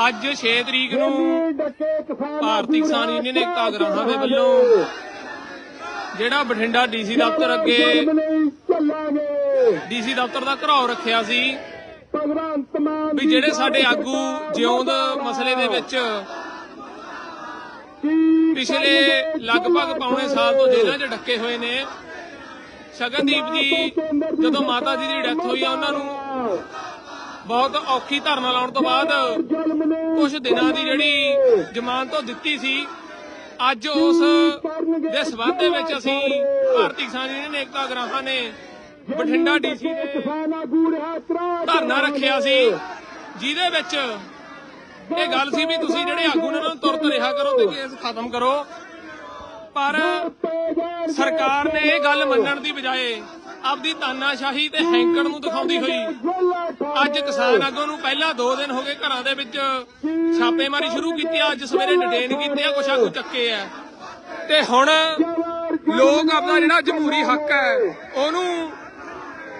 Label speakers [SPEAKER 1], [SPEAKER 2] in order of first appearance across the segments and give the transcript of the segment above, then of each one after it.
[SPEAKER 1] ਅੱਜ 6 ਤਰੀਕ ਨੂੰ ਭਾਰਤੀ ਕਿਸਾਨ ਯੂਨੀਅਨ ਏਕਤਾ ਗਰਾਹਾਂ ਦੇ ਵੱਲੋਂ ਜਿਹੜਾ ਬਠਿੰਡਾ ਡੀਸੀ ਦਫ਼ਤਰ ਅੱਗੇ ਡੀਸੀ ਦਫ਼ਤਰ ਦਾ ਘਰਾਓ ਰੱਖਿਆ ਸੀ ਵੀ ਜਿਹੜੇ ਸਾਡੇ ਆਗੂ ਜਿਉਂਦ ਮਸਲੇ ਦੇ ਵਿੱਚ ਪਿਛਲੇ ਲਗਭਗ ਪੌਣੇ ਸਾਲ ਤੋਂ ਜੇਲ੍ਹਾਂ 'ਚ ਡੱਕੇ ਹੋਏ ਨੇ। ਸ਼ਗਨਦੀਪ ਜੀ ਜਦੋਂ ਮਾਤਾ ਜੀ ਦੀ ਡੈਥ ਹੋਈ ਆ ਉਹਨਾਂ ਨੂੰ ਬਹੁਤ ਔਖੀ ਧਰਨਾ ਲਾਉਣ ਤੋਂ ਬਾਅਦ ਕੁਝ ਦਿਨਾਂ ਦੀ ਜਿਹੜੀ ਜ਼ਮਾਨਤ ਉਹ ਦਿੱਤੀ ਸੀ ਅੱਜ ਉਸ ਦੇ ਸਬੰਧ ਦੇ ਵਿੱਚ ਅਸੀਂ ਭਾਰਤੀ ਕਿਸਾਨ ਯੂਨੀਅਨ ਏਕਤਾ ਗਰਾਹਾਂ ਨੇ ਬਠਿੰਡਾ ਡੀਸੀ ਦੇ ਧਰਨਾ ਰੱਖਿਆ ਸੀ। ਜਿਹਦੇ ਵਿੱਚ ਇਹ ਗੱਲ ਸੀ ਵੀ ਤੁਸੀਂ ਜਿਹੜੇ ਆਗੂ ਨੇ ਉਹਨਾਂ ਨੂੰ ਤੁਰਤ ਰਿਹਾ ਕਰੋ ਤੇ ਕੇਸ ਖਤਮ ਕਰੋ। ਪਰ ਸਰਕਾਰ ਨੇ ਇਹ ਗੱਲ ਮੰਨਣ ਦੀ ਬਜਾਏ ਆਪਦੀ ਤਾਨਾਸ਼ਾਹੀ ਤੇ ਹੈਂਕੜ ਨੂੰ ਦਿਖਾਉਂਦੀ ਹੋਈ ਅੱਜ ਕਿਸਾਨ ਆਗੂ ਨੂੰ ਪਹਿਲਾਂ 2 ਦਿਨ ਹੋ ਗਏ ਘਰਾਂ ਦੇ ਵਿੱਚ ਛਾਪੇਮਾਰੀ ਸ਼ੁਰੂ ਕੀਤੀ ਆ ਅੱਜ ਸਵੇਰੇ ਡਿਟੇਨ ਕੀਤੇ ਆ, ਕੁਛ ਆਗੂ ਚੱਕੇ ਆ। ਤੇ ਹੁਣ ਲੋਕ ਆਪਣਾ ਜਿਹੜਾ ਜਮਹੂਰੀ ਹੱਕ ਹੈ, ਉਹਨੂੰ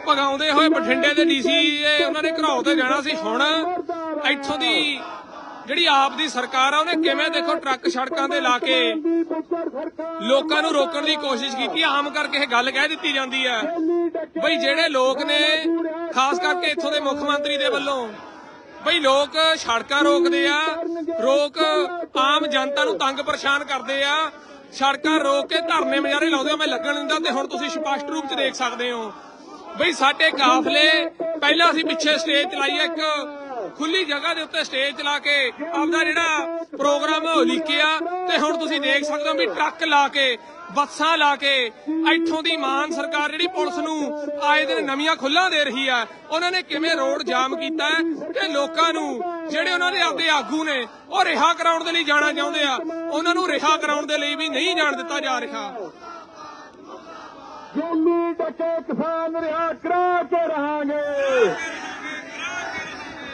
[SPEAKER 1] ਭਗਾਉਂਦੇ ਹੋਏ ਬਠਿੰਡੇ ਦੇ ਡੀਸੀ ਉਹਨਾਂ ਨੇ ਘਰਾਓ ਤੇ ਜਾਣਾ ਸੀ। ਹੁਣ ਇੱਥੋਂ ਦੀ ਜਿਹੜੀ ਆਪ ਦੀ ਸਰਕਾਰ ਆ, ਉਹਨੇ ਕਿਵੇਂ ਦੇਖੋ ਟਰੱਕ ਸੜਕਾਂ ਤੇ ਲਾ ਕੇ ਲੋਕਾਂ ਨੂੰ ਰੋਕਣ ਦੀ ਕੋਸ਼ਿਸ਼ ਕੀਤੀ, ਆਮ ਕਰਕੇ ਇਹ ਗੱਲ ਕਹਿ ਦਿੱਤੀ ਜਾਂਦੀ ਹੈ ਬਈ ਜਿਹੜੇ ਲੋਕ ਨੇ, ਖਾਸ ਕਰਕੇ ਇੱਥੋਂ ਦੇ ਮੁੱਖ ਮੰਤਰੀ ਦੇ ਵੱਲੋਂ, ਬਈ ਲੋਕ ਸੜਕਾਂ ਰੋਕਦੇ ਆ, ਰੋਕ ਆਮ ਜਨਤਾ ਨੂੰ ਤੰਗ ਪਰੇਸ਼ਾਨ ਕਰਦੇ ਆ। ਸੜਕਾਂ ਰੋਕ ਕੇ ਧਰਨੇ ਮਜਾਰੇ ਲਾਉਂਦੇ ਆ, ਮੈਂ ਲੱਗਣ ਦਿੰਦਾ ਤੇ ਹੁਣ ਤੁਸੀਂ ਸਪਸ਼ਟ ਰੂਪ 'ਚ ਦੇਖ ਸਕਦੇ ਹੋ। ਬਈ ਸਾਡੇ ਕਾਫਲੇ, ਪਹਿਲਾਂ ਅਸੀਂ ਪਿੱਛੇ ਸਟੇਜ ਚਲਾਈ ਇੱਕ ਖੁੱਲੀ ਜਗ੍ਹਾ ਦੇ ਉੱਤੇ ਸਟੇਜ ਚਲਾ ਕੇ ਆਪਦਾ ਜਿਹੜਾ ਪ੍ਰੋਗਰਾਮ ਹੈ ਉਹ ਲਿਖਿਆ ਤੇ ਹੁਣ ਤੁਸੀਂ ਦੇਖ ਸਕਦੇ ਹੋ ਵੀ ਟਰੱਕ ਲਾ ਕੇ, ਬੱਸਾਂ ਲਾ ਕੇ, ਇੱਥੋਂ ਦੀ ਮਾਨ ਸਰਕਾਰ ਜਿਹੜੀ ਪੁਲਿਸ ਨੂੰ ਆਏ ਦਿਨ ਨਵੀਆਂ ਖੁੱਲਾਂ ਦੇ ਰਹੀ ਹੈ, ਉਹਨਾਂ ਨੇ ਕਿਵੇਂ ਰੋਡ ਜਾਮ ਕੀਤਾ ਹੈ ਲੋਕਾਂ ਨੂੰ ਜਿਹੜੇ ਉਹਨਾਂ ਦੇ ਆਪਦੇ ਆਗੂ ਨੇ, ਉਹ ਰਿਹਾ ਕਰਾਉਣ ਦੇ ਲਈ ਜਾਣਾ ਚਾਹੁੰਦੇ ਆ, ਉਹਨਾਂ ਨੂੰ ਰਿਹਾ ਕਰਾਉਣ ਦੇ ਲਈ ਵੀ ਨਹੀਂ ਜਾਣ ਦਿੱਤਾ ਜਾ ਰਿਹਾ।
[SPEAKER 2] ਜੇਲੀ ਡੱਕੇ ਕਿਸਾਨ ਰਿਹਾ ਕਰਾ ਕੇ ਰਹਾਂਗੇ।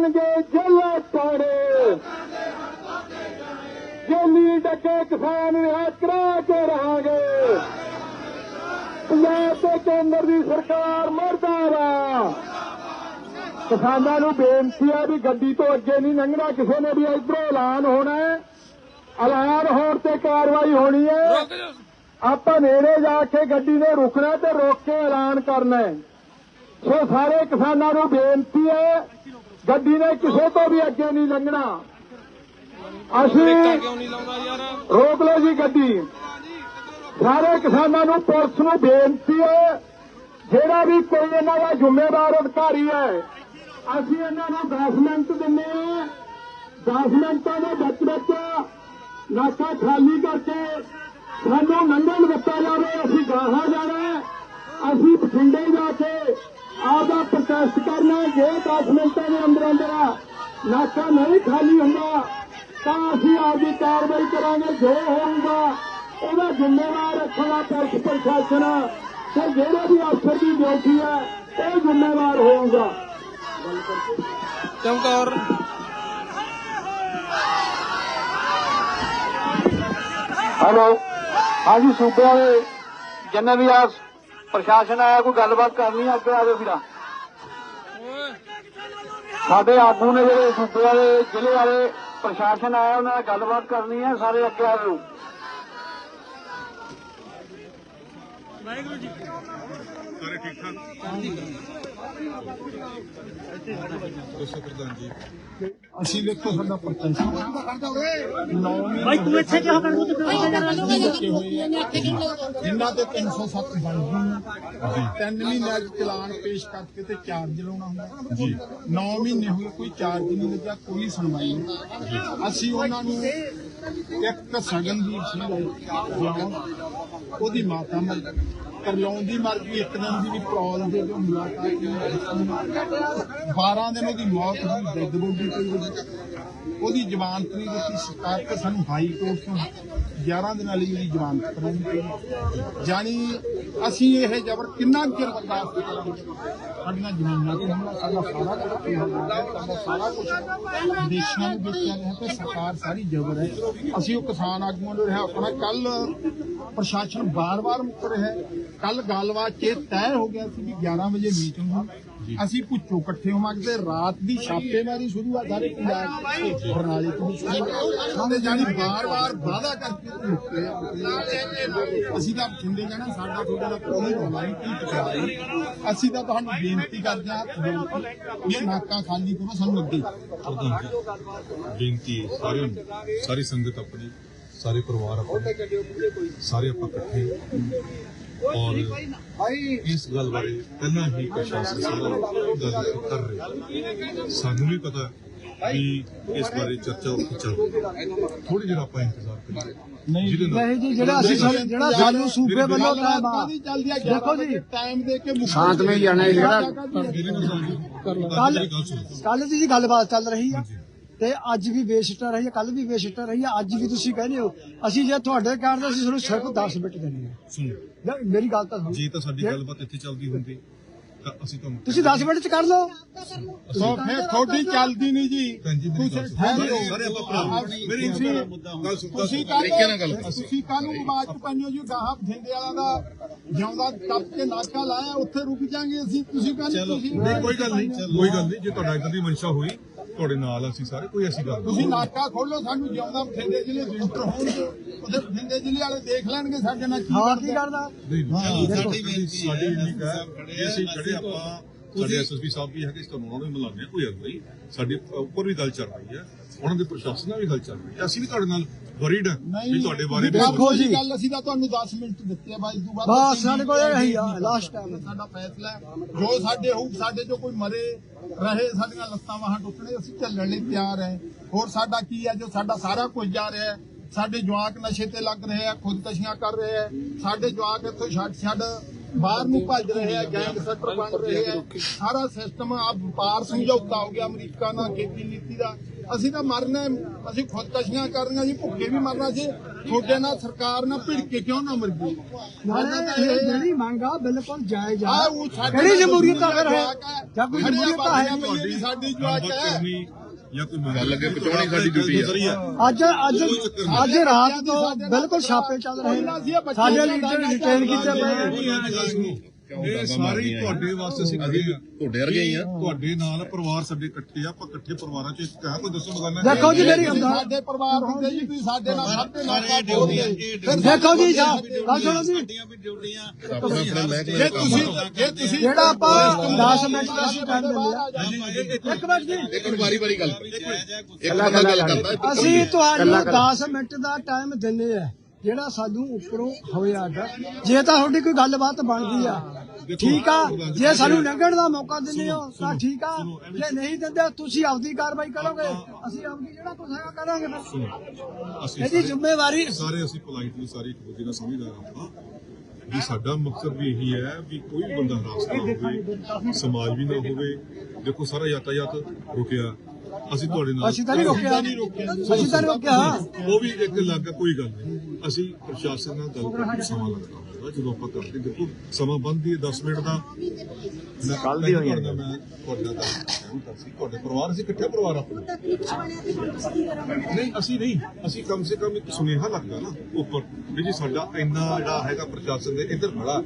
[SPEAKER 2] ਕਰਨਗੇ ਜੇਲਾ ਠਾਰੇ ਜੇਲੀ ਡੱਕੇ ਕਿਸਾਨ ਰਿਹਾ ਕਰਾ ਕੇ ਰਹਾਂਗੇ। ਪੰਜਾਬ ਤੇ ਕੇਂਦਰ ਦੀ ਸਰਕਾਰ ਮਰਦਾਬਾਦ ਕਿਸਾਨਾਂ ਨੂੰ ਬੇਨਤੀ ਹੈ ਵੀ ਗੱਡੀ ਤੋਂ ਅੱਗੇ ਨਹੀਂ ਲੰਘਣਾ ਕਿਸੇ ਨੇ ਵੀ ਇਧਰੋਂ ਐਲਾਨ ਹੋਣਾ ਹੈ। ਐਲਾਨ ਹੋਣ ਤੇ ਕਾਰਵਾਈ ਹੋਣੀ ਹੈ। ਆਪਾਂ ਨੇੜੇ ਜਾ ਕੇ ਗੱਡੀ ਨੇ ਰੁਕਣਾ ਤੇ ਰੋਕ ਕੇ ਐਲਾਨ ਕਰਨਾ ਹੈ। ਸੋ ਸਾਰੇ ਕਿਸਾਨਾਂ ਨੂੰ ਬੇਨਤੀ ਹੈ ਗੱਡੀ ਨੇ ਕਿਸੇ ਤੋਂ ਵੀ ਅੱਗੇ ਨਹੀਂ ਲੰਘਣਾ। ਅਸੀਂ ਰੋਕ ਲਓ ਜੀ ਗੱਡੀ। ਸਾਰੇ ਕਿਸਾਨਾਂ ਨੂੰ ਪੁਲਿਸ ਨੂੰ ਬੇਨਤੀ ਹੈ ਜਿਹੜਾ ਵੀ ਕੋਈ ਇਹਨਾਂ ਦਾ ਜ਼ਿੰਮੇਵਾਰ ਅਧਿਕਾਰੀ ਹੈ ਅਸੀਂ ਇਹਨਾਂ ਨੂੰ 10 ਮਿੰਟ ਦਿੰਦੇ ਹਾਂ। 10 ਮਿੰਟਾਂ ਦੇ ਵਿੱਚ ਵਿੱਚ ਨਾਕਾ ਖਾਲੀ ਕਰਕੇ ਸਾਨੂੰ ਲੰਘਣ ਦਿੱਤਾ ਪ੍ਰੋਟੈਸਟ ਕਰਨਾ। ਜੇ 10 ਮਿੰਟਾਂ ਦੇ ਅੰਦਰ ਅੰਦਰ ਨਾਕਾ ਨਹੀਂ ਖਾਲੀ ਹੁੰਦਾ ਤਾਂ ਅਸੀਂ ਆਪਦੀ ਕਾਰਵਾਈ ਕਰਾਂਗੇ ਜੋ ਹੋਊਗਾ ਉਹਦਾ ਜ਼ਿੰਮੇਵਾਰ ਰੱਖਣਾ ਪੁਲਿਸ ਪ੍ਰਸ਼ਾਸਨ ਤੇ ਜਿਹੜੇ ਵੀ ਅਫਸਰ ਦੀ ਡਿਊਟੀ ਹੈ ਉਹ ਜ਼ਿੰਮੇਵਾਰ ਹੋਊਗਾ।
[SPEAKER 1] ਚਮਕੌਰ।
[SPEAKER 2] ਹੈਲੋ। ਹਾਂਜੀ ਸੂਬੇ ਵਾਲੇ ਜਿੰਨੇ ਵੀ ਆ ਪ੍ਰਸ਼ਾਸਨ ਆਇਆ ਕੋਈ ਗੱਲਬਾਤ ਕਰਨੀ ਹੈ ਅੱਗੇ ਆ ਜਾਓ ਵੀਰਾ। ਸਾਡੇ ਆਗੂ ਨੇ ਜਿਹੜੇ ਸੂਬੇ ਵਾਲੇ, ਜ਼ਿਲ੍ਹੇ ਵਾਲੇ ਪ੍ਰਸ਼ਾਸਨ ਆਇਆ, ਉਹਨਾਂ ਨਾਲ ਗੱਲਬਾਤ ਕਰਨੀ ਹੈ, ਸਾਰੇ ਅੱਗੇ ਆ
[SPEAKER 1] ਵਾਹਿਗੁਰੂ ਜੀ। ਸਾਰੇ ਠੀਕ ਠਾਕ?
[SPEAKER 3] ਦੱਸੋ ਪ੍ਰਧਾਨ ਜੀ।
[SPEAKER 4] ਅਸੀਂ ਵੇਖੋ ਸਾਡਾ ਪ੍ਰਤੰਤਰ
[SPEAKER 5] ਭਾਈ ਤੂੰ ਇੱਥੇ ਕਿਉਂ ਕਰ ਤੂੰ
[SPEAKER 4] ਜਿਨ੍ਹਾਂ ਤੇ 307 ਬਣ ਗਈ ਤਿੰਨ ਮਹੀਨਿਆਂ ਚ ਚਲਾਨ ਪੇਸ਼ ਕਰਕੇ ਤੇ ਚਾਰਜ ਲਾਉਣਾ ਹੁੰਦਾ। ਜੀ। 9 ਮਹੀਨੇ ਹੋਏ ਕੋਈ ਚਾਰਜ ਨਹੀਂ ਲੱਗਿਆ ਕੋਈ ਸੁਣਵਾਈ ਨਹੀਂ। ਅਸੀਂ ਉਹਨਾਂ ਨੂੰ ਇੱਕ ਸਗਨਦੀਪ ਸਿੰਘ ਜਿਉਂ ਉਹਦੀ ਮਾਤਾ ਮਰ ਕਰਲਾਉਣ ਦੀ ਮਰ ਗਈ, ਇੱਕ ਦਿਨ ਦੀ ਵੀ ਪ੍ਰੋਲ ਦੇ ਜੋ ਮੁਲਾਕਾਤ 12 ਦਿਨ ਉਹਦੀ ਮੌਤ ਹੋਈ ਡੈਡ ਬੋਡੀ ਪਈ ਉਹਦੀ ਉਹਦੀ ਜ਼ਮਾਨਤ ਨਹੀਂ ਦਿੱਤੀ ਸਰਕਾਰ ਤੇ ਸਾਨੂੰ ਹਾਈ ਕੋਰਟ ਤੋਂ 11 ਦਿਨਾਂ ਲਈ ਉਹਦੀ ਜ਼ਮਾਨਤ ਕਰਾਉਣੀ ਪਈ ਜਾਣੀ ਅਸੀਂ ਇਹ ਜ਼ਬਰ ਕਿੰਨਾ ਚਿਰ ਬਰਦਾਸ਼ਤ ਕਰਾਂਗੇ? ਸਾਡੀਆਂ ਜ਼ਮੀਨਾਂ ਤੇ ਹਮਲਾ ਸਾਡਾ ਸਾਰਾ ਕੁਝ ਪਿਆ ਸਾਡਾ ਸਾਰਾ ਕੁਝ ਵਿਦੇਸ਼ੀਆਂ ਨੂੰ ਵੇਚਿਆ ਗਿਆ ਤੇ ਸਰਕਾਰ ਸਾਰੀ ਜ਼ਬਰ ਹੈ। ਅਸੀਂ ਉਹ ਕਿਸਾਨ ਆਗੂਆਂ ਨੂੰ ਰਿਹਾ, ਆਪਣਾ ਕੱਲ ਪ੍ਰਸ਼ਾਸਨ ਬਾਰ-ਬਾਰ ਮੁੱਕ ਰਿਹਾ ਕੱਲ ਗੱਲਬਾਤ 'ਚ ਇਹ ਤੈਅ ਹੋ ਗਿਆ ਸੀ ਵੀ 11 ਵਜੇ ਮੀਟਿੰਗ ਹੋ ਅਸੀਂ ਪੁੱਛੋ ਇਕੱਠੇ ਹੋਵਾਂਗੇ ਤੇ ਰਾਤ ਦੀ ਛਾਪੇਮਾਰੀ ਸ਼ੁਰੂ ਆ ਸਾਰੇ ਪੰਜਾਬ ਬਰਨਾਲੇ ਤੋਂ। ਸਾਡੇ ਜਾਨੀ ਬਾਰ-ਬਾਰ ਵਾਅਦਾ ਕਰਕੇ ਮੁੱਕੇ ਆ। ਅਸੀਂ ਤਾਂ ਬਠਿੰਡੇ ਜਾਣਾ ਸਾਡਾ ਤੁਹਾਡੇ ਨਾਲ ਕੋਈ ਰੌਲਾ ਨਹੀਂ ਕੀ ਪਛਾਣ। ਅਸੀਂ ਤਾਂ ਤੁਹਾਨੂੰ ਬੇਨਤੀ ਕਰਦੇ ਕੇ ਇਹ ਨਾਕਾਂ ਖਾਲੀ ਕਰੋ ਸਾਨੂੰ ਅੱਗੇ
[SPEAKER 3] ਬੇਨਤੀ ਸਾਰਿਆਂ ਨੂੰ ਸਾਰੀ ਸੰਗਤ ਆਪਣੀ ਸਾਰੇ ਪਰਿਵਾਰ ਆਪਣੇ ਸਾਰੇ ਆਪਾਂ ਇਕੱਠੇ ਔਰ ਇਸ ਗੱਲ ਬਾਰੇ ਪਹਿਲਾਂ ਹੀ ਪ੍ਰਸ਼ਾਸਨ ਸਾਰਾ ਗੱਲ ਕਰ ਰਿਹਾ ਸਾਨੂੰ ਵੀ ਪਤਾ ਵੀ ਇਸ ਬਾਰੇ ਚਰਚਾ ਉੱਥੇ ਚੱਲ ਰਹੀ ਥੋੜੀ ਜਿਹੀ ਆਪਾਂ ਇੰਤਜ਼ਾਰ ਕਰੀਏ
[SPEAKER 5] ਨਹੀਂ ਜੀ ਜਿਹੜਾ ਅਸੀਂ ਜਿਹੜਾ ਸਾਨੂੰ ਸੂਬੇ ਵੱਲੋਂ ਦੇਖੋ ਜੀ
[SPEAKER 4] ਟਾਈਮ ਦੇ ਕੇ
[SPEAKER 6] ਸ਼ਾਂਤ ਵਿੱਚ ਜਾਣਾ ਹੈ ਜਿਹੜਾ
[SPEAKER 5] ਕੱਲ ਦੀ ਜੀ ਗੱਲਬਾਤ ਚੱਲ ਰਹੀ ਆ ਤੇ ਅੱਜ ਵੀ ਬੇਸ਼ਟਾ ਰਹੀ ਆ ਕੱਲ ਵੀ ਬੇਸ਼ਟਾ ਰਹੀ ਆ ਅੱਜ ਵੀ ਤੁਸੀਂ ਕਹਿੰਦੇ ਹੋ ਅਸੀਂ ਜੇ ਤੁਹਾਡੇ ਕਾਰਨ ਅਸੀਂ ਤੁਹਾਨੂੰ ਸਿਰਫ 10 ਮਿੰਟ ਦੇਣੇ ਆ ਮੇਰੀ ਗੱਲ ਤਾਂ ਸੁਣੋ।
[SPEAKER 3] ਜੇ ਤਾਂ ਸਾਡੀ ਗੱਲਬਾਤ ਇੱਥੇ ਚੱਲਦੀ ਹੁੰਦੀ ਤਾਂ ਅਸੀਂ ਤੁਹਾਨੂੰ
[SPEAKER 5] ਤੁਸੀਂ 10 ਮਿੰਟ ਚ ਕਰ ਲਓ।
[SPEAKER 4] ਸੋ ਫਿਰ ਥੋੜੀ ਚੱਲਦੀ ਨਹੀਂ ਜੀ। ਤੁਸੀਂ ਠਹਿਰੋ।
[SPEAKER 3] ਸਾਰੇ ਆਪਾਂ ਭਰਾ ਮੇਰੀ
[SPEAKER 4] ਤੁਸੀਂ-
[SPEAKER 3] ਗੱਲ
[SPEAKER 4] ਤੁਸੀਂ ਕੱਲ ਤੁਸੀਂ ਕੱਲ ਨੂੰ ਪੰਜੋ ਜੀ ਗਾਹਾਂ ਬਠਿੰਡੇ ਵਾਲਾ ਦਾ ਜਿਉਂਦਾ ਟੱਪ ਕੇ ਨਾਕਾ ਲਾਇਆ ਉੱਥੇ ਰੁਕ ਜਾਾਂਗੇ ਅਸੀਂ। ਤੁਸੀਂ ਕੱਲ ਤੁਸੀਂ
[SPEAKER 3] ਨਹੀਂ ਕੋਈ ਗੱਲ ਨਹੀਂ ਕੋਈ ਗੱਲ ਨਹੀਂ। ਜੇ ਤੁਹਾਡਾ ਇਦਾਂ ਦੀ ਮਨਸ਼ਾ ਹੋਈ ਤੁਹਾਡੇ ਨਾਲ ਅਸੀਂ ਸਾਰੇ ਕੋਈ ਐਸੀ ਗੱਲ
[SPEAKER 4] ਤੁਸੀਂ ਨਾਕਾ ਖੋਲੋ ਸਾਨੂੰ ਜਿਉਂਦਾ ਬਠਿੰਡੇ ਜ਼ਿਲ੍ਹੇ ਦੇ ਇੰਟਰ ਹੋਣਗੇ। ਉਹਦੇ ਬਠਿੰਡੇ ਜ਼ਿਲ੍ਹੇ ਵਾਲੇ ਦੇਖ ਲੈਣਗੇ ਸਾਡੇ ਨਾਲ ਕੀ ਕਰਦਾ?
[SPEAKER 3] ਸਾਡੀ ਬੇਨਤੀ ਹੈ ਅਸੀਂ ਜਿਹੜੇ ਆਪਾਂ ਸਾਡੇ ਐਸਐਸਪੀ ਸਾਹਿਬ ਵੀ ਹੈਗੇ ਇਸ ਤੋਂ ਉਹਨਾਂ ਨੂੰ ਵੀ ਮਿਲਾਉਂਦੇ ਕੋਈ ਗੱਲ ਨਹੀਂ। ਸਾਡੀ ਉੱਪਰ ਵੀ ਗੱਲ ਚੱਲ ਰਹੀ ਹੈ। ਉਹਨਾਂ ਦੇ ਪ੍ਰਸ਼ਾਸਨ ਨਾਲ ਵੀ ਗੱਲ ਚੱਲ ਰਹੀ ਹੈ। ਅਸੀਂ ਵੀ ਤੁਹਾਡੇ ਨਾਲ ਵਰੀਡ ਹਾਂ ਵੀ ਤੁਹਾਡੇ ਬਾਰੇ ਵੀ
[SPEAKER 5] ਦੇਖੋ ਜੀ।
[SPEAKER 4] ਗੱਲ ਅਸੀਂ ਤਾਂ ਤੁਹਾਨੂੰ 10 ਮਿੰਟ ਦਿੱਤੇ ਆ ਬਾਈ ਤੋਂ ਬਾਅਦ
[SPEAKER 5] ਬਸ ਸਾਡੇ ਕੋਲ ਇਹੀ ਆ। ਲਾਸਟ ਟਾਈਮ
[SPEAKER 4] ਸਾਡਾ ਫੈਸਲਾ ਹੈ। ਜੋ ਸਾਡੇ ਹੋਊ ਸਾਡੇ ਜੋ ਕੋਈ ਮਰੇ ਰਹੇ ਸਾਡੀਆਂ ਲੱਤਾਂ ਵਾਹਾਂ ਟੁੱਟਣੇ ਅਸੀਂ ਚੱਲਣ ਲਈ ਤਿਆਰ ਹੈ। ਹੋਰ ਸਾਡਾ ਕੀ ਹੈ? ਜੋ ਸਾਡਾ ਸਾਰਾ ਕੁਝ ਜਾ ਰਿਹਾ ਹੈ ਸਾਡੇ ਜਵਾਕ ਨਸ਼ੇ ਤੇ ਲੱਗ ਰਹੇ ਆ ਖੁਦਕਸ਼ੀਆਂ ਕਰ ਰਹੇ ਆ। ਸਾਡੇ ਜਵਾਕ ਇੱਥੋਂ ਛੱਡ ਛੱਡ ਬਾਹਰ ਨੂੰ ਭੱਜ ਰਹੇ ਆ ਗੈਂਗਸਟਰ ਬਣ ਰਹੇ ਆ। ਸਾਰਾ ਸਿਸਟਮ ਆ ਵਪਾਰ ਸਮਝੌਤਾ ਹੋ ਗਿਆ ਅਮਰੀਕਾ ਨਾਲ ਖੇਤੀ ਨੀਤੀ ਦਾ। ਅਸੀਂ ਤਾਂ ਮਰਨਾ ਹੈ, ਅਸੀਂ ਖੁਦਕਸ਼ੀਆਂ ਕਰਨੀਆਂ ਸੀ ਭੁੱਖੇ ਵੀ ਮਰਨਾ ਸੀ ਤੁਹਾਡੇ ਨਾਲ ਸਰਕਾਰ ਨਾਲ ਭਿੜ ਕੇ ਕਿਉਂ ਨਾ ਮਰ ਗਈ
[SPEAKER 5] ਜਿਹੜੀ ਮੰਗ ਆ ਬਿਲਕੁਲ ਜਾਇਜ਼ ਆ।
[SPEAKER 4] ਆ ਉਹ ਸਾਡੇ
[SPEAKER 5] ਕਿਹੜੀ ਜਮਹੂਰੀਅਤ ਆ ਫਿਰ? ਹੈ। ਜਾਂ ਕੋਈ ਜਮਹੂਰੀਅਤ ਹੈ
[SPEAKER 4] ਸਾਡੀ ਜਵਾਕ ਹੈ।
[SPEAKER 3] ਜਾਂ ਕੋਈ ਗੱਲ ਲੱਗੇ ਪਹੁੰਚਾਉਣੀ ਸਾਡੀ ਡਿਊਟੀ ਹੈ
[SPEAKER 5] ਅੱਜ ਅੱਜ ਅੱਜ ਰਾਤ ਤੋਂ ਬਿਲਕੁਲ ਛਾਪੇ ਚੱਲ ਰਹੇ ਸਾਡੇ ਲੀਡਰ ਰਿਟੇਨ ਕੀਤੇ ਪਏ ਨੇ।
[SPEAKER 3] ਇਹ ਸਾਰੇ ਹੀ ਤੁਹਾਡੇ ਵਾਸਤੇ ਅਸੀਂ ਖੜੇ ਆ। ਤੁਹਾਡੇ ਵਰਗੇ ਹੀ ਆ। ਤੁਹਾਡੇ ਨਾਲ ਪਰਿਵਾਰ ਸਾਡੇ ਇਕੱਠੇ ਆ ਆਪਾਂ ਇਕੱਠੇ ਪਰਿਵਾਰਾਂ ਚ ਇੱਕ ਹੈ ਕੋਈ ਦੱਸੋ ਬਗਾਨਾ
[SPEAKER 5] ਦੇਖੋ ਜੀ ਮੇਰੀ ਗੱਲ।
[SPEAKER 4] ਸਾਡੇ ਪਰਿਵਾਰ ਹੁੰਦੇ ਜੀ ਤੁਸੀਂ ਸਾਡੇ ਨਾਲ ਸਾਡੇ ਨਾਲ ਹੋਣਗੇ ਫਿਰ
[SPEAKER 5] ਦੇਖੋ ਜੀ ਸਾਹਿਬ ਗੱਲ ਸੁਣੋ ਜੀ।
[SPEAKER 4] ਜੇ ਤੁਸੀਂ ਜੇ ਤੁਸੀਂ
[SPEAKER 5] ਜਿਹੜਾ ਆਪਾਂ 10 ਮਿੰਟ ਦਾ ਅਸੀਂ ਟਾਈਮ ਦਿੰਦੇ ਆ ਇੱਕ ਮਿੰਟ ਜੀ।
[SPEAKER 6] ਇੱਕ ਵਾਰੀ ਵਾਰੀ ਗੱਲ। ਇੱਕ ਬੰਦਾ ਗੱਲ ਕਰਦਾ।
[SPEAKER 5] ਅਸੀਂ ਤੁਹਾਨੂੰ 10 ਮਿੰਟ ਦਾ ਟਾਈਮ ਦਿੰਦੇ ਆ ਜਿਹੜਾ ਸਾਨੂੰ ਉੱਪਰੋਂ ਹੋਇਆ ਅੱਡ ਜੇ ਤਾਂ ਤੁਹਾਡੀ ਕੋਈ ਗੱਲਬਾਤ ਬਣਦੀ ਆ ਠੀਕ ਆ? ਜੇ ਸਾਨੂੰ ਲੰਘਣ ਦਾ ਮੌਕਾ ਦਿੰਦੇ ਹੋ ਤਾਂ ਠੀਕ ਆ। ਜੇ ਨਹੀਂ ਦਿੰਦੇ ਤੁਸੀਂ ਆਪਦੀ ਕਾਰਵਾਈ ਕਰੋਗੇ। ਅਸੀਂ ਆਪਦੀ ਜਿਹੜਾ ਕੁਝ ਹੈਗਾ ਕਰਾਂਗੇ ਫਿਰ।
[SPEAKER 3] ਅਸੀਂ
[SPEAKER 5] ਇਹਦੀ ਜ਼ਿੰਮੇਵਾਰੀ
[SPEAKER 3] ਸਾਰੇ ਅਸੀਂ ਪੋਲਾਈਟਲੀ ਸਾਰੇ ਇੱਕ ਦੂਜੇ ਨਾਲ ਸਮਝਦਾਰ ਆਪਾਂ। ਵੀ ਸਾਡਾ ਮਕਸਦ ਵੀ ਇਹੀ ਹੈ ਵੀ ਕੋਈ ਬੰਦਾ ਹਰਾਸ ਨਾ ਹੋਵੇ ਸਮਾਜ ਵੀ ਨਾ ਹੋਵੇ। ਦੇਖੋ ਸਾਰਾ ਯਾਤਾਯਾਤ ਰੁਕਿਆ। ਅਸੀਂ ਤੁਹਾਡੇ ਨਾਲ
[SPEAKER 5] ਅਸੀਂ ਤਾਂ ਨਹੀਂ ਰੋਕਿਆ। ਅਸੀਂ ਤਾਂ ਨਹੀਂ ਰੋਕਿਆ।
[SPEAKER 3] ਉਹ ਵੀ ਇੱਕ ਲੱਗ ਕੋਈ ਗੱਲ ਨਹੀਂ। ਅਸੀਂ ਪ੍ਰਸ਼ਾਸਨ ਨਾਲ ਗੱਲ ਕਰਕੇ ਸਮਾਂ ਲੱਗਦਾ ਹੁੰਦਾ ਜਦੋਂ ਆਪਾਂ ਕਰਦੇ ਦੇਖੋ ਸਮਾਂ ਬੰਦੀ 10 ਮਿੰਟ ਦਾ। ਕੱਲ ਦੀ ਹੋਈ ਮੈਂ ਤੁਹਾਡਾ ਉਹ ਤਾਂ ਸੀ ਤੁਹਾਡੇ ਪਰਿਵਾਰ ਅਸੀਂ ਇਕੱਠੇ ਪਰਿਵਾਰ ਆਪਣਾ। ਨਹੀਂ ਅਸੀਂ ਨਹੀਂ। ਅਸੀਂ ਕਮ ਸੇ ਕਮ ਇੱਕ ਸੁਨੇਹਾ ਲੱਗਦਾ ਨਾ ਉੱਪਰ। ਵੀ ਜੀ ਸਾਡਾ ਇੰਨਾ ਜਿਹੜਾ ਹੈਗਾ ਪ੍ਰਸ਼ਾਸਨ ਦੇ ਇੱਧਰ ਖੜਾ।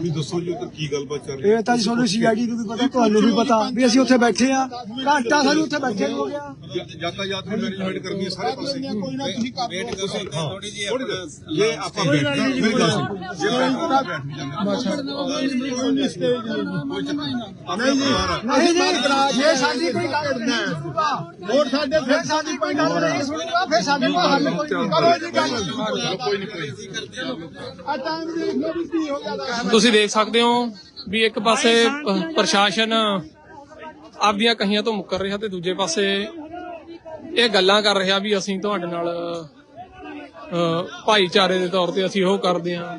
[SPEAKER 3] ਵੀ ਦੱਸੋ ਜੀ ਉੱਧਰ ਕੀ ਗੱਲਬਾਤ ਚੱਲ ਰਹੀ
[SPEAKER 5] ਇਹ ਤਾਂ ਜੀ ਤੁਹਾਨੂੰ ਸੀਆਈਡੀ ਨੂੰ ਵੀ ਪਤਾ ਤੁਹਾਨੂੰ ਵੀ ਪਤਾ ਵੀ ਅਸੀਂ ਉੱਥੇ ਬੈਠੇ ਆ ਘੰਟਾ ਸਾਨੂੰ ਉੱਥੇ ਬੈਠੇ ਨੂੰ ਹੋ ਗਿਆ।
[SPEAKER 3] ਯਾਤਾਯਾਤ ਦੀ ਮੈਨੇਜਮੈਂਟ ਕਰਨੀ ਹੈ ਸਾਰੇ ਪਾਸੇ।
[SPEAKER 4] ਕੋਈ ਨਾ ਤੁਸੀਂ ਕਰ ਵੇਟ ਕਰੋ
[SPEAKER 3] ਥੋੜੀ ਜੀ ਇਹ ਆਪਾਂ ਬੈਠ। ਮੇਰੀ ਗੱਲ ਸੁਣੋ। ਜੇ ਆਪਾਂ ਬੈਠ ਨਹੀਂ ਜਾਂਦੇ
[SPEAKER 5] ਨਹੀਂ ਜੀ। ਨਹੀਂ ਜੀ। ਜੇ ਸਾਡੀ ਕੋਈ ਗੱਲ ਨਹੀਂ ਸੁਣੂਗਾ
[SPEAKER 4] ਹੋਰ ਸਾਡੇ
[SPEAKER 5] ਫਿਰ ਸਾਡੀ ਕੋਈ ਗੱਲ ਨਹੀਂ ਸੁਣੂਗਾ। ਫਿਰ ਸਾਡੇ ਕੋਲ ਹੱਲ ਕੋਈ ਨਹੀਂ। ਕਰੋ ਜੀ ਗੱਲ
[SPEAKER 3] ਕੋਈ ਨਹੀਂ ਕੋਈ
[SPEAKER 1] ਤੁਸੀਂ ਦੇਖ ਸਕਦੇ ਹੋ ਵੀ ਇੱਕ ਪਾਸੇ ਪ੍ਰਸ਼ਾਸਨ ਆਪਦੀਆਂ ਕਹੀਆਂ ਤੋਂ ਮੁੱਕਰ ਰਿਹਾ ਤੇ ਦੂਜੇ ਪਾਸੇ ਇਹ ਗੱਲਾਂ ਕਰ ਰਿਹਾ ਵੀ ਅਸੀਂ ਤੁਹਾਡੇ ਨਾਲ ਭਾਈਚਾਰੇ ਦੇ ਤੌਰ ਤੇ ਅਸੀਂ ਉਹ ਕਰਦੇ ਹਾਂ।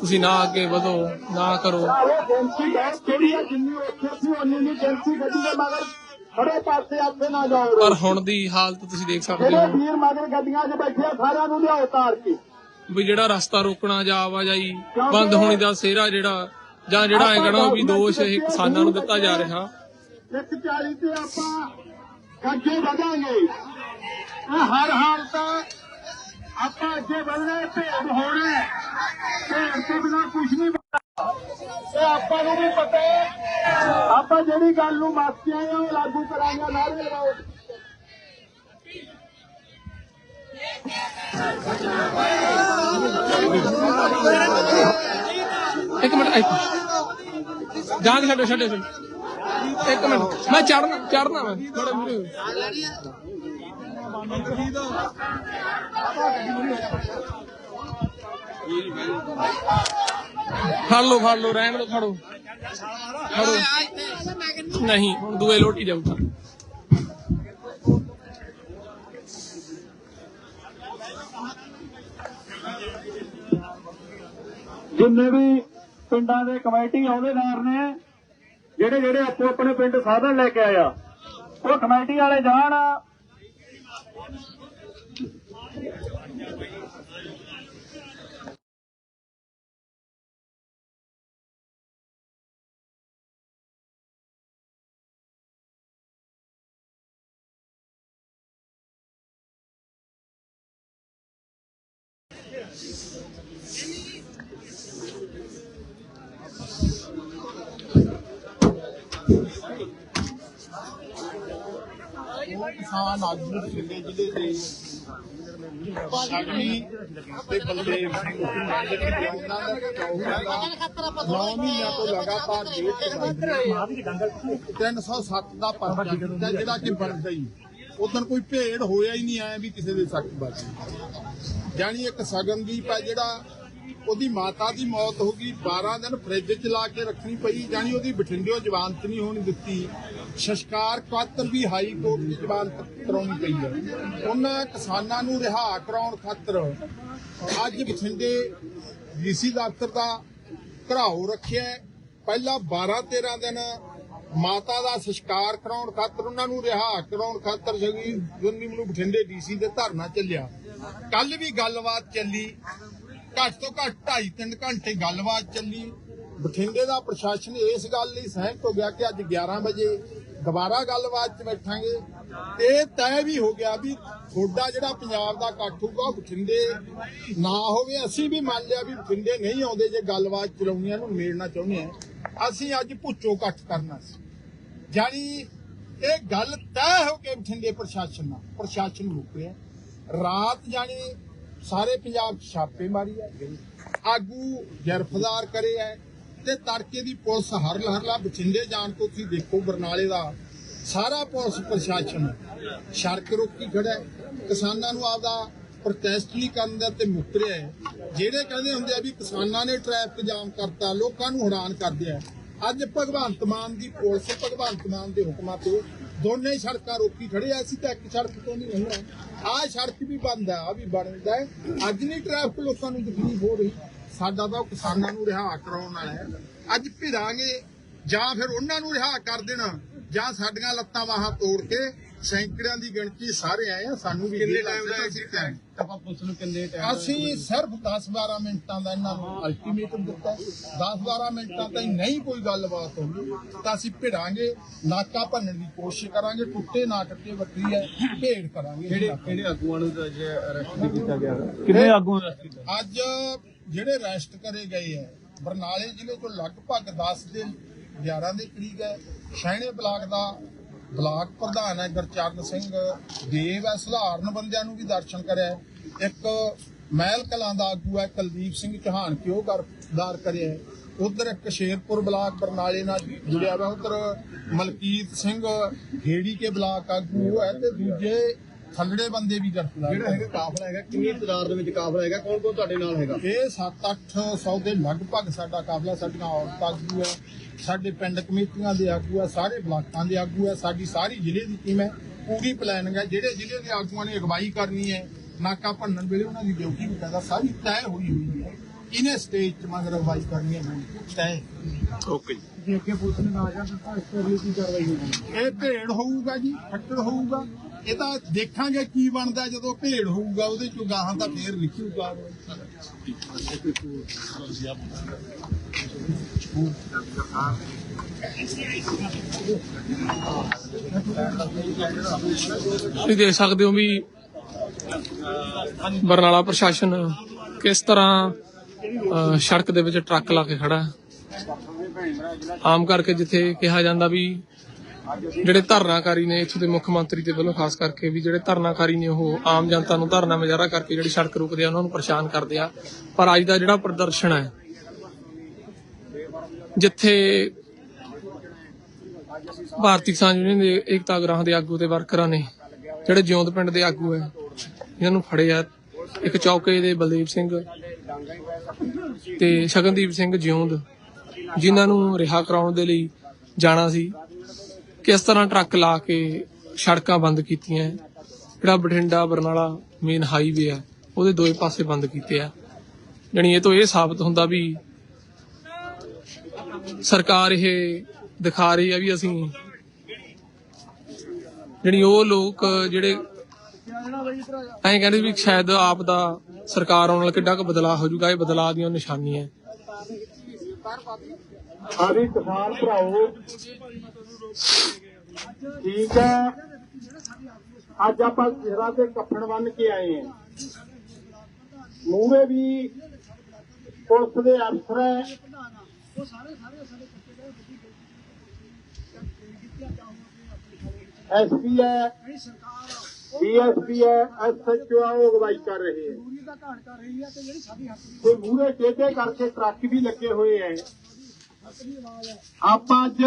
[SPEAKER 1] ਤੁਸੀਂ ਨਾ ਅੱਗੇ ਵਧੋ, ਨਾ ਕਰੋ।
[SPEAKER 2] ਇਹ ਜੈਂਸੀ ਬੈਠ ਹੈ ਜਿੰਨੀ ਉੱਥੇ ਸੀ ਉਨੀ ਨਹੀਂ ਜੈਂਸੀ ਗੱਡੀ ਦੇ ਮਗਰ ਖੜੇ ਪਾਸੇ ਆਪੇ ਨਾ ਜਾਓ
[SPEAKER 1] ਪਰ ਹੁਣ ਦੀ ਹਾਲਤ ਤੁਸੀਂ ਦੇਖ ਸਕਦੇ
[SPEAKER 2] ਜਿਹੜੇ
[SPEAKER 1] ਹੋ
[SPEAKER 2] ਵੀਰ ਮਗਰ ਗੱਡੀਆਂ 'ਚ ਬੈਠੇ ਆ, ਸਾਰਿਆਂ ਨੂੰ ਲਿਆਓ ਤਾਰ ਕੇ।
[SPEAKER 1] ਵੀ ਜਿਹੜਾ ਰਸਤਾ ਰੋਕਣਾ ਜਾਂ ਆਵਾਜਾਈ ਬੰਦ ਹੋਣੀ ਦਾ ਸਿਹਰਾ ਜਿਹੜਾ, ਜਾਂ ਜਿਹੜਾ ਐ ਕਹਣਾ ਵੀ ਦੋਸ਼ ਇਹ ਕਿਸਾਨਾਂ ਨੂੰ ਦਿੱਤਾ ਜਾ ਰਿਹਾ।
[SPEAKER 2] 140 ਤੇ ਆਪਾਂ ਅੱਗੇ ਵਧਾਂਗੇ। ਇਹ ਹਰ ਹਾਲਤ ਆਪਾਂ ਅੱਗੇ ਵਧਣਾ ਭੇਦ ਹੋਣਾ ਹੈ। ਭੇਦ ਤੋਂ ਬਿਨਾ ਕੁਝ ਨਹੀਂ ਇਹ ਆਪਾਂ ਨੂੰ ਵੀ ਪਤਾ ਹੈ। ਆਪਾਂ ਜਿਹੜੀ ਗੱਲ ਨੂੰ ਮੰਨਦੇ ਆਏ ਲਾਗੂ ਕਰਾਂਗੇ ਨਾਰੇ ਲਗਾਓ
[SPEAKER 1] ਇੱਕ ਮਿੰਟ ਇੱਕ ਜਾਂਗ ਛੱਡੋ ਛੱਡੋ। ਇੱਕ ਮਿੰਟ। ਮੈਂ ਚੜਨਾ ਚੜਨਾ ਮੈਂ। ਥੋੜਾ ਮੂਰੇ ਫੜ ਲਓ ਫੜ ਲਓ ਰਹਿਣ ਫੜੋ। ਫੜੋ। ਨਹੀਂ ਹੁਣ ਦੂਏ ਲੋਟੀ ਜਾਊਗਾ।
[SPEAKER 2] ਜਿੰਨੇ ਵੀ ਪਿੰਡਾਂ ਦੇ ਕਮੇਟੀ ਅਹੁਦੇਦਾਰ ਨੇ, ਜਿਹੜੇ ਜਿਹੜੇ ਆਪੋ ਆਪਣੇ ਪਿੰਡ ਸਾਧਨ ਲੈ ਕੇ ਆਇਆ ਉਹ ਕਮੇਟੀ ਵਾਲੇ ਜਾਣ।
[SPEAKER 4] ਕਿਸਾਨ ਆਗੂ ਬਠਿੰਡੇ ਜ਼ਿਲ੍ਹੇ ਦੇ ਸਾਗਨੀ ਤੇ ਬਲਦੇਵ ਸਿੰਘ ਉਹਨਾਂ ਦਾ ਚੌਹਾਂ ਦਾ 9 ਮਹੀਨਿਆਂ ਤੋਂ ਲਗਾਤਾਰ ਵੇਟ 307 ਦਾ ਪਰਚਾ ਕੀਤਾ, ਜਿਹੜਾ ਕਿ ਬਣਦਾ ਹੀ। ਉਦੋਂ ਕੋਈ ਭੇੜ ਹੋਇਆ ਹੀ ਨਹੀਂ ਆਇਆ ਵੀ ਕਿਸੇ ਦੇ ਸਖਤ ਵੱਜੀ ਜਾਨੀ ਇੱਕ ਸਗਨਦੀਪ ਹੈ ਜਿਹੜਾ ਉਹਦੀ ਮਾਤਾ ਦੀ ਮੌਤ ਹੋ ਗਈ 12 ਦਿਨ ਫ੍ਰਿਜ 'ਚ ਲਾ ਕੇ ਰੱਖਣੀ ਪਈ ਜਾਨੀ ਉਹਦੀ ਬਠਿੰਡਿਓ ਜ਼ਮਾਨਤ ਨਹੀਂ ਹੋਣੀ ਦਿੱਤੀ। ਸ਼ਸ਼ਕਾਰ ਖਾਤਰ ਵੀ ਹਾਈ ਕੋਰਟ ਦੀ ਜ਼ਮਾਨਤ ਕਰਾਉਣੀ ਪਈ ਹੈ। ਉਹਨਾਂ ਕਿਸਾਨਾਂ ਨੂੰ ਰਿਹਾ ਕਰਾਉਣ ਖਾਤਰ। ਅੱਜ ਬਠਿੰਡੇ ਡੀਸੀ ਦਫ਼ਤਰ ਦਾ ਘਰਾਓ ਰੱਖਿਆ ਹੈ। ਪਹਿਲਾਂ 12 13 ਦਿਨ ਮਾਤਾ ਦਾ ਸੰਸਕਾਰ ਕਰਾਉਣ ਖਾਤਰ ਉਹਨਾਂ ਨੂੰ ਰਿਹਾ ਕਰਾਉਣ ਖਾਤਰ ਜਗੀ ਜੁੰਨੀ ਨੂੰ ਬਠਿੰਡੇ ਡੀਸੀ ਦੇ ਧਰਨਾ ਚੱਲਿਆ। ਕੱਲ ਵੀ ਗੱਲਬਾਤ ਚੱਲੀ। ਘੱਟ ਤੋਂ ਘੱਟ 2.5 3 ਘੰਟੇ ਗੱਲਬਾਤ ਚੱਲੀ। ਬਠਿੰਡੇ ਦਾ ਪ੍ਰਸ਼ਾਸਨ ਇਸ ਗੱਲ ਲਈ ਸਹਿਮਤ ਹੋ ਗਿਆ ਕਿ ਅੱਜ 11 ਵਜੇ ਦੁਬਾਰਾ ਗੱਲਬਾਤ 'ਚ ਬੈਠਾਂਗੇ। ਤੇ ਤੈਅ ਵੀ ਹੋ ਗਿਆ ਵੀ ਤੁਹਾਡਾ ਜਿਹੜਾ ਪੰਜਾਬ ਦਾ ਇਕੱਠ ਹੋਊਗਾ ਬਠਿੰਡੇ ਨਾ ਹੋਵੇ। ਅਸੀਂ ਵੀ ਮੰਨ ਲਿਆ ਵੀ ਬਠਿੰਡੇ ਨਹੀਂ ਆਉਂਦੇ ਜੇ ਗੱਲਬਾਤ ਚਲਾਉਣੀਆਂ ਨੂੰ ਮੇੜਨਾ ਚਾਹੁੰਦੇ ਆ। ਅਸੀਂ ਅੱਜ ਭੁੱਚੋ ਇਕੱਠ ਕਰਨਾ ਸੀ। ਜਾਨੀ ਇਹ ਗੱਲ ਤੈਅ ਹੋ ਕੇ ਬਠਿੰਡੇ ਪ੍ਰਸ਼ਾਸਨ ਨਾਲ ਪ੍ਰਸ਼ਾਸਨ ਰੁਕ ਰਿਹਾ ਰਾਤ ਜਾਨੀ ਸਾਰੇ ਪੰਜਾਬ 'ਚ ਛਾਪੇ ਮਾਰੀ ਹੈ ਆਗੂ ਗ੍ਰਿਫਤਾਰ ਕਰੇ ਹੈ ਤੇ ਤੜਕੇ ਦੀ ਪੁਲਿਸ ਹਰ ਹਰਲਾ ਬਠਿੰਡੇ ਜਾਣ ਤੋਂ ਤੁਸੀਂ ਦੇਖੋ ਬਰਨਾਲੇ ਦਾ ਸਾਰਾ ਪੁਲਿਸ ਪ੍ਰਸ਼ਾਸਨ ਸੜਕ ਰੋਕੀ ਖੜਾ ਕਿਸਾਨਾਂ ਨੂੰ ਆਪਦਾ ਪ੍ਰੋਟੈਸਟ ਨਹੀਂ ਕਰਨ ਦਾ ਤੇ ਮੁੱਕ ਰਿਹਾ ਹੈ। ਜਿਹੜੇ ਕਹਿੰਦੇ ਹੁੰਦੇ ਆ ਵੀ ਕਿਸਾਨਾਂ ਨੇ ਟ੍ਰੈਫਿਕ ਜਾਮ ਕਰਤਾ, ਲੋਕਾਂ ਨੂੰ ਹੈਰਾਨ ਕਰਦੇ ਆ। ਅੱਜ ਭਗਵੰਤ ਮਾਨ ਦੀ ਪੁਲਿਸ, ਭਗਵੰਤ ਮਾਨ ਦੇ ਹੁਕਮਾਂ ਤੋਂ ਦੋਨੇ ਸੜਕਾਂ ਰੋਕੀ ਖੜੇ ਆ, ਅਸੀਂ ਤਾਂ ਇੱਕ ਸੜਕ ਤੋਂ ਨਹੀਂ ਲੰਘਣਾ ਆਹ ਸੜਕ ਵੀ ਬੰਦ ਆ ਆ ਵੀ ਬਣਦਾ ਅੱਜ ਨਹੀਂ ਟ੍ਰੈਫਿਕ ਲੋਕਾਂ ਨੂੰ ਤਕਲੀਫ ਹੋ ਰਹੀ। ਸਾਡਾ ਤਾਂ ਉਹ ਕਿਸਾਨਾਂ ਨੂੰ ਰਿਹਾ ਕਰਾਉਣ ਵਾਲਾ ਹੈ। ਅੱਜ ਭਿੜਾਂਗੇ ਜਾਂ ਫਿਰ ਉਹਨਾਂ ਨੂੰ ਰਿਹਾ ਕਰ ਦੇਣਾ ਜਾਂ ਸਾਡੀਆਂ ਲੱਤਾਂ ਬਾਹਾਂ ਤੋੜ ਕੇ ਸੈਂਕੜਿਆਂ ਦੀ ਗਿਣਤੀ ਸਾਰੇ ਆਏ ਆ ਸਾਨੂੰ ਵੀ ਕਿੰਨੇ ਟਾਈਮ ਦਾ ਐਗਜ਼ਿਟ
[SPEAKER 7] ਆਪਾਂ ਪੁਲਿਸ ਨੂੰ ਕਿੰਨੇ ਟਾਈਮ
[SPEAKER 4] ਅਸੀਂ ਸਿਰਫ 10-12 ਮਿੰਟਾਂ ਦਾ ਇਹਨਾਂ ਨੂੰ ਅਲਟੀਮੇਟਮ ਦਿੱਤਾ 10-12 ਮਿੰਟਾਂ ਤਾਈਂ ਨਹੀਂ ਕੋਈ ਗੱਲਬਾਤ ਹੁੰਦੀ ਤਾਂ ਅਸੀਂ ਭਿੜਾਂਗੇ ਨਾਕਾ ਭੰਨਣ ਦੀ ਕੋਸ਼ਿਸ਼ ਕਰਾਂਗੇ ਟੁੱਟੇ ਨਾ ਟੁੱਟੇ ਵੱਖਰੀ ਹੈ ਭੇੜ ਕਰਾਂਗੇ
[SPEAKER 7] ਕਿਹੜੇ ਕਿਹੜੇ ਆਗੂਆਂ ਨੂੰ ਅੱਜ ਅਰੈਸਟ ਕੀਤਾ ਗਿਆ? ਕਿੰਨੇ ਆਗੂਆਂ ਦਾ
[SPEAKER 4] ਅੱਜ ਜਿਹੜੇ ਅਰੈਸਟ ਕਰੇ ਗਏ ਹੈ ਬਰਨਾਲੇ ਜ਼ਿਲ੍ਹੇ ਤੋਂ ਲਗਭਗ 10 ਦੇ 11 ਦੇ ਕਰੀਬ ਹੈ ਸ਼ਹਿਣੇ ਬਲਾਕ ਦਾ ਬਲਾਕ ਪ੍ਰਧਾਨ ਹੈ ਗੁਰਚਰਨ ਸਿੰਘ ਦੇਵ ਹੈ, ਸਧਾਰਨ ਬੰਦਿਆਂ ਨੂੰ ਵੀ ਦਰਸ਼ਨ ਕਰਿਆ ਇੱਕ ਮਹਿਲ ਕਲਾਂ ਦਾ ਆਗੂ ਹੈ, ਕੁਲਦੀਪ ਸਿੰਘ ਚੌਹਾਨ ਕਿਉਂ ਗਰਦਾਰ ਕਰਿਆ ਉਧਰ ਇੱਕ ਸ਼ੇਰਪੁਰ ਬਲਾਕ ਬਰਨਾਲੇ ਨਾਲ ਜੁੜਿਆ ਹੋਇਆ ਉਧਰ ਮਲਕੀਤ ਸਿੰਘ ਢੇੜੀ ਕੇ ਬਲਾਕ ਆਗੂ ਹੈ, ਤੇ ਦੂਜੇ ਥੱਲੜੇ ਬੰਦੇ ਵੀ ਗ੍ਰਿਫਤਾਰ
[SPEAKER 7] ਜਿਹੜਾ ਹੈਗਾ ਕਾਫਲਾ ਹੈਗਾ ਕਿੰਨੀ ਤਾਦਾਦ ਦੇ ਵਿੱਚ ਕਾਫਲਾ ਹੈਗਾ ਕੌਣ ਕੌਣ ਤੁਹਾਡੇ ਨਾਲ ਹੈਗਾ?
[SPEAKER 4] ਇਹ 7-800 ਦੇ ਲਗਭਗ ਸਾਡਾ ਕਾਬਲਾ ਸਾਡੀਆਂ ਔਰਤਾਂ ਆਗੂ ਹੈ ਸਾਡੇ ਪਿੰਡ ਕਮੇਟੀਆਂ ਦੇ ਆਗੂ ਹੈ ਸਾਰੇ ਬਲਾਕਾਂ ਦੇ ਆਗੂ ਹੈ ਸਾਡੀ ਸਾਰੀ ਜ਼ਿਲ੍ਹੇ ਦੀ ਟੀਮ ਹੈ ਪੂਰੀ ਪਲਾਨਿੰਗ ਹੈ ਜਿਹੜੇ ਜ਼ਿਲ੍ਹੇ ਦੇ ਆਗੂਆਂ ਨੇ ਅਗਵਾਈ ਕਰਨੀ ਹੈ ਨਾਕਾ ਭੰਨਣ ਵੇਲੇ ਉਹਨਾਂ ਦੀ ਡਿਊਟੀ ਵਗੈਰਾ ਸਾਰੀ ਤੈਅ ਹੋਈ ਹੋਈ ਹੈ। ਇਹਨੇ ਸਟੇਜ 'ਚ ਮਗਰ ਅਗਵਾਈ ਕਰਨੀ ਹੈ ਤੈਅ।
[SPEAKER 1] ਓਕੇ
[SPEAKER 5] ਜੇ। ਅੱਗੇ ਪੁਲਿਸ ਨੇ ਨਾ ਜਾਂ ਤਾਂ ਇਸ ਤੇ ਕੀ ਕਾਰਵਾਈ ਹੋਣੀ
[SPEAKER 4] ਇਹ ਭੇੜ ਹੋਊਗਾ ਜੀ ਫੱਟੜ ਹੋਊਗਾ। ਇਹ ਤਾਂ ਦੇਖਾਂਗੇ ਕੀ ਬਣਦਾ ਜਦੋਂ ਭੇੜ ਹੋਊਗਾ, ਉਹਦੇ ਚੋਂ ਗਾਹਾਂ ਤਾਂ ਫੇਰ ਨਿਕਲੂਗਾ।
[SPEAKER 1] ਤੁਸੀਂ ਦੇਖ ਸਕਦੇ ਹੋ ਵੀ ਬਰਨਾਲਾ ਪ੍ਰਸ਼ਾਸਨ ਕਿਸ ਤਰ੍ਹਾਂ ਸੜਕ ਦੇ ਵਿੱਚ ਟਰੱਕ ਲਾ ਕੇ ਖੜਾ। ਆਮ ਕਰਕੇ ਜਿੱਥੇ ਕਿਹਾ ਜਾਂਦਾ ਵੀ ਜਿਹੜੇ ਧਰਨਾਕਾਰੀ ਨੇ ਇੱਥੋਂ ਦੇ ਮੁੱਖ ਮੰਤਰੀ ਦੇ ਵੱਲੋਂ, ਖਾਸ ਕਰਕੇ ਵੀ ਜਿਹੜੇ ਧਰਨਾਕਾਰੀ ਨੇ ਉਹ ਆਮ ਜਨਤਾ ਨੂੰ ਧਰਨਾ ਮੁਜ਼ਾਹਰਾ ਕਰਕੇ ਜਿਹੜੀ ਸੜਕ ਰੋਕਦੇ ਆ, ਉਹਨਾਂ ਨੂੰ ਪਰੇਸ਼ਾਨ ਕਰਦੇ ਆ। ਪਰ ਅੱਜ ਦਾ ਜਿਹੜਾ ਪ੍ਰਦਰਸ਼ਨ ਹੈ, ਜਿੱਥੇ ਭਾਰਤੀ ਕਿਸਾਨ ਯੂਨੀਅਨ ਦੇ ਏਕਤਾ ਗ੍ਰਾਹ ਦੇ ਆਗੂ ਤੇ ਵਰਕਰਾਂ ਨੇ, ਜਿਹੜੇ ਜਿਉਂਦ ਪਿੰਡ ਦੇ ਆਗੂ ਹੈ, ਇਹਨਾਂ ਨੂੰ ਫੜੇ ਆ ਇੱਕ ਚੌਕੇ ਦੇ ਬਲਦੇਵ ਸਿੰਘ ਤੇ ਸ਼ਗਨਦੀਪ ਸਿੰਘ ਜਿਉਂਦ, ਜਿਨ੍ਹਾਂ ਨੂੰ ਰਿਹਾ ਕਰਾਉਣ ਦੇ ਲਈ ਜਾਣਾ ਸੀ। ਕਿਸ ਤਰ੍ਹਾਂ ਟਰੱਕ ਲਾ ਕੇ ਸੜਕਾਂ ਬੰਦ ਕੀਤੀਆਂ ਜਿਹੜਾ ਬਠਿੰਡਾ, ਬਰਨਾਲਾ ਮੇਨ ਹਾਈਵੇ ਹੈ, ਉਹਦੇ ਦੋਏ ਪਾਸੇ ਬੰਦ ਕੀਤੇ ਆ। ਜਾਣੀ ਇਹ ਤੋਂ ਇਹ ਸਾਬਤ ਹੁੰਦਾ ਵੀ ਸਰਕਾਰ ਇਹ ਦਿਖਾ ਰਹੀ ਹੈ ਵੀ ਅਸੀਂ ਜਿਹੜੀ ਉਹ ਲੋਕ ਜਿਹੜੇ ਐਂ ਕਹਿੰਦੇ ਵੀ ਸ਼ਾਇਦ ਆਪ ਦਾ ਸਰਕਾਰ ਆਉਣ ਨਾਲ ਕਿੱਡਾ ਕੁ ਬਦਲਾਅ ਹੋ ਜਾਊਗਾ, ਇਹ ਬਦਲਾਅ ਦੀਆਂ ਨਿਸ਼ਾਨੀਆਂ
[SPEAKER 2] ਸਾਡੀ ਕਿਸਾਨ ਭਰਾਓ ਠੀਕ ਹੈ। ਅੱਜ ਆਪਾਂ ਸਿਰਾਂ ਤੇ ਕੱਫਣ ਬੰਨ ਕੇ ਆਏ ਹਾਂ। ਮੂਹਰੇ ਵੀ ਪੁਲਿਸ ਦੇ ਅਫਸਰ ਹੈ। ਐਸਪੀ ਹੈ ਡੀਐਸਪੀ ਹੈ ਐਸਐਚਓ ਉਹ ਅਗਵਾਈ ਕਰ ਰਹੇ ਹੈ।
[SPEAKER 5] ਤੇ ਜਿਹੜੀ
[SPEAKER 2] ਮੂਹਰੇ ਟੇਢੇ ਕਰਕੇ ਟਰੱਕ ਵੀ ਲੱਗੇ ਹੋਏ ਐ ਆਪਾਂ ਅੱਜ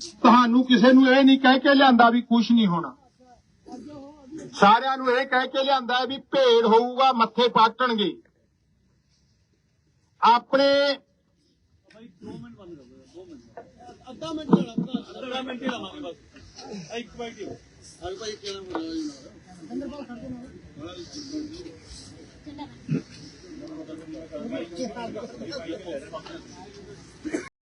[SPEAKER 2] ਤੁਹਾਨੂੰ ਕਿਸੇ ਨੂੰ ਇਹ ਨਹੀਂ ਕਹਿ ਕੇ ਲਿਆਂਦਾ ਵੀ ਕੁਝ ਨਹੀਂ ਹੋਣਾ। ਸਾਰਿਆਂ ਨੂੰ ਇਹ ਕਹਿ ਕੇ ਲਿਆਂਦਾ ਵੀ ਭੇੜ ਹੋਊਗਾ, ਮੱਥੇ ਪਾਟਣਗੇ। ਆਪਣੇ
[SPEAKER 7] ਅੱਧਾ ਮਿੰਟ ਅੱਧਾ ਮਿੰਟ ਲਾਵਾਂਗੇ ਬਸ ਇੱਕ ਮਿੰਟ ਹਰ ਭਾਈ ਕਿਹੜਾ